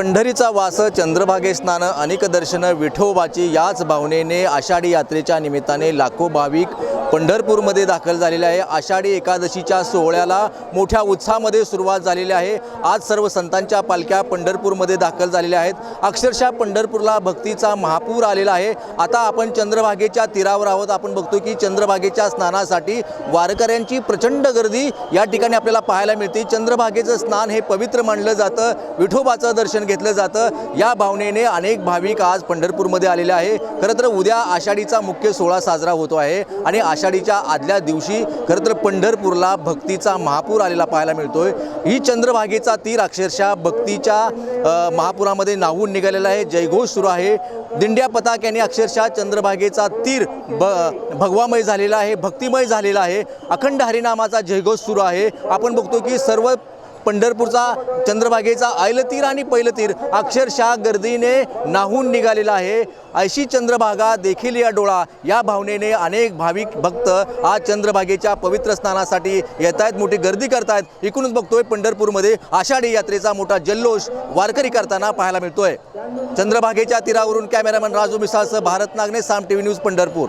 पंढरीचा वास चंद्रभागे स्नान अनेक दर्शनं विठोबाची याच भावनेने आषाढी यात्रेच्या निमित्ताने लाखो भाविक पंढरपूरमध्ये दाखल झालेले आहे. आषाढी एकादशीच्या सोहळ्याला मोठ्या उत्साहामध्ये सुरुवात झालेली आहे. आज सर्व संतांच्या पालख्या पंढरपूरमध्ये दाखल झालेल्या आहेत. अक्षरशः पंढरपूरला भक्तीचा महापूर आलेला आहे. आता आपण चंद्रभागेच्या तीरावर आहोत. आपण बघतो की चंद्रभागेच्या स्नानासाठी वारकऱ्यांची प्रचंड गर्दी या ठिकाणी आपल्याला पाहायला मिळते. चंद्रभागेचं स्नान हे पवित्र मानलं जातं. विठोबाचं दर्शन घेतलं जातं. या भावनेने अनेक भाविक आज पंढरपूरमध्ये आलेले आहे. खरं तर उद्या आषाढीचा मुख्य सोहळा साजरा होतो आहे आणि आषाढीच्या आदल्या दिवशी खरं तर पंढरपूरला भक्तीचा महापूर आलेला पाहायला मिळतोय. ही चंद्रभागेचा तीर अक्षरशः भक्तीच्या महापुरामध्ये नाहून निघालेला आहे. जयघोष सुरू आहे. दिंड्या पताक्याने अक्षरशः चंद्रभागेचा तीर ब भगवामय झालेला आहे भक्तिमय झालेला आहे. अखंड हरिनामाचा जयघोष सुरू आहे. आपण बघतो की सर्व पंढरपूरचा चंद्रभागेचा ऐलतीर आणि पैलतीर अक्षरशः गर्दीने नाहून निघालेला आहे. अशी चंद्रभागा देखील या डोळा या भावनेने अनेक भाविक भक्त आज चंद्रभागेच्या पवित्र स्नानासाठी येत आहेत मोठी गर्दी करतायत. एकूणच बघतोय पंढरपूरमध्ये आषाढी यात्रेचा मोठा जल्लोष वारकरी करताना पाहायला मिळतोय. चंद्रभागेच्या तीरावरून कॅमेरामॅन राजू मिसाळसह Bharat नागने Saam T V news Pandharpur.